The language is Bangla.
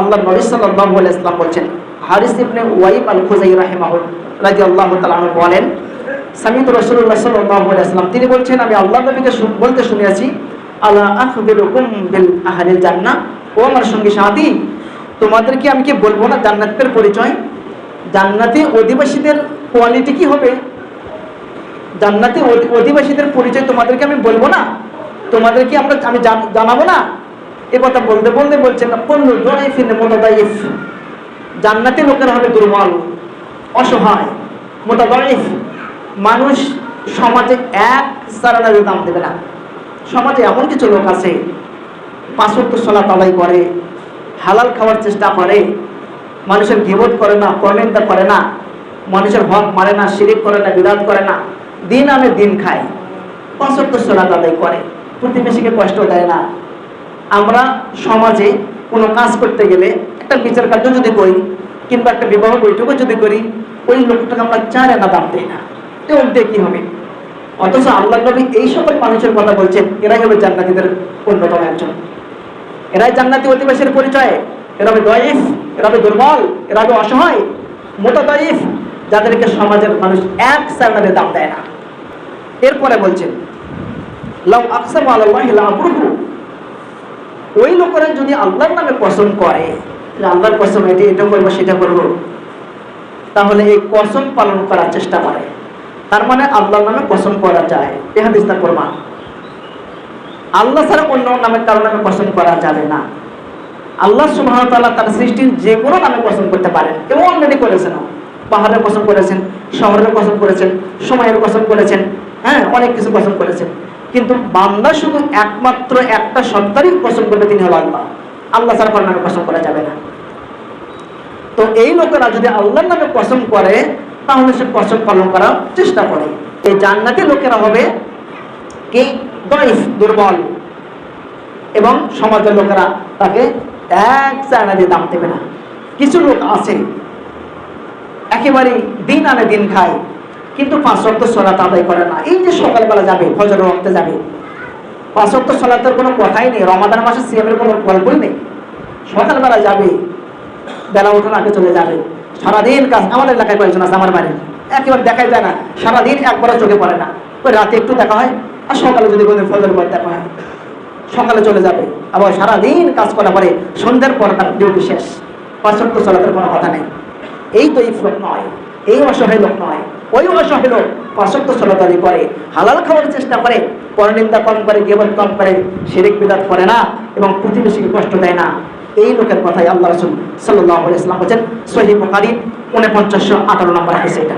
আল্লাহ নবী আলাইহি ইসলাম বলছেন, হারিস ইবনে ওয়াইব আল খুজাই রাহিমাহুল রাদিয়াল্লাহু আল্লাহ আনহু বলেন, সামিত রাসূলুল্লাহ সাল্লাল্লাহু আলাইহি ইসলাম তিনি বলছেন, আমি আল্লাহ নবীকে বলতে শুনেছি আলা আখবিরুকুম বিল আহলিল জান্নাহ, ও আমার সঙ্গী সাথী, তোমাদেরকে আমি কি বলব না জান্নাতের পরিচয়? জান্নাতে অধিবাসীদের কোয়ালিটি কি হবে? জান্নাতে অধিবাসীদের পরিচয় তোমাদেরকে আমি বলব না? তোমাদেরকে আমরা, আমি জানাব না? এ বলতে বলতে বলছেন পল্লু দোয়াইফিন মোতাদাইফ জান্নাতি লোকেরা হবে দুর্বল, অসহায় মোতাদাইফ মানুষ সমাজে এক সারানারে দাম দেবে না। সমাজে এমন কিছু লোক আছে পাঁচত্ব সলা তালাই করে, হালাল খাওয়ার চেষ্টা করে, মানুষের গিবত করে না পরনিন্দা করে না, মানুষের হক মারে না, শিরিক করে না বিরাট করে না, দিন আনে দিন খায়। পাঁচত্ব সলা তালাই করে। প্রতিবেশীকে কষ্ট দেয় না। আমরা সমাজে কোনো কাজ করতে গেলে একটা বিচার কার্য যদি করি কিংবা একটা বিবাহ বৈঠকও যদি করি, ওই লোকটাকে আমরা চার আনা দাম দিই না। তো দিয়ে কি হবে? অথচ আল্লাহ নবী এই সকল মানুষের কথা বলছেন, এরাই হবে জান্নাতীদের অন্যতম একজন। এরাই জান্নাতি অধিবাসীর পরিচয়। এরা হবে দয়েফ, এরা হবে দুর্বল, এরা হবে অসহায়, মোটা দয়েফ, যাদেরকে সমাজের মানুষ এক স্যালারে দাম দেয় না। এরপরে বলছেন, লাউ আকসাম আল্লাহ ওই লোকেরা যদি আল্লাহর নামে কসম করে আল্লাহর কসম এটা এটা করব সেটা করব। তাহলে এই কসম পালন করার চেষ্টা করে। তার মানে আল্লাহর নামে কসম করা যায় এ হাদিস তার প্রমাণ। আল্লাহ ছাড়া অন্য নামের কারও নামে কসম করা যাবে না। আল্লাহ ওয়া তার সৃষ্টির যে কোনো নামে কসম করতে পারেন। এবং অলরেডি করেছেন, পাহাড়ের কসম করেছেন, শহরের কসম করেছেন, সময়ের কসম করেছেন হ্যাঁ অনেক কিছু কসম করেছেন। কিন্তু বান্দা শুধু একমাত্র একটা সত্তারই কসম করবে, তিনি হল আল্লাহ। আল্লাহ ছাড়া কারও নামে কসম করা যাবে না। তো এই লোকেরা যদি আল্লাহর নামে কসম করে, তাহলে সে কসম পালন করার চেষ্টা করে। এই জান্নাতি লোকেরা হবে কি? দইফ দুর্বল। এবং সমাজের লোকেরা তাকে এক চায়না দিয়ে দাম দেবে না। কিছু লোক আছে একেবারে দিন আনে দিন খায়। কিন্তু পাঁচ রক্ত সলাত আদায় করে না। এই যে সকালবেলা যাবে ফজর রক্তে যাবে। পাঁচ রক্ত সলাতের কোনো কথাই নেই। রমাদান মাসে সিএমের কোনো গল্পই নেই। সকালবেলা যাবে, বেলা ওঠার আগে চলে যাবে। সারাদিন কাজ, আমাদের এলাকায় কয়েকজন আছে আমার বাড়ির। একেবারে দেখাই যায় না। সারাদিন একবারও চোখে পড়ে না। ওই রাতে একটু দেখা হয়, আর সকালে যদি কোনো ফজর পর দেখা হয়, সকালে চলে যাবে। আবার সারাদিন কাজ করার পরে সন্ধ্যার পর তার ডিউটি শেষ। পাঁচশক্ত চলাতের কোনো কথা নেই। এই তো এই লোক নয়। এই অসহায় লোক নয়, ওই অসহায় লোক। পাঁচশক্ত চলাতারি করে হালাল খাওয়ার চেষ্টা করে পরনিন্দা কম করে, গেবত কম করে, শিরিক বিদাত করে না এবং প্রতিবেশীকে কষ্ট দেয় না। এই লোকের কথাই আল্লাহ রসুল সাল্লাহ ইসলাম বলছেন সহি বুখারি উনপঞ্চাশশো আঠারো নম্বর হাদিস এটা।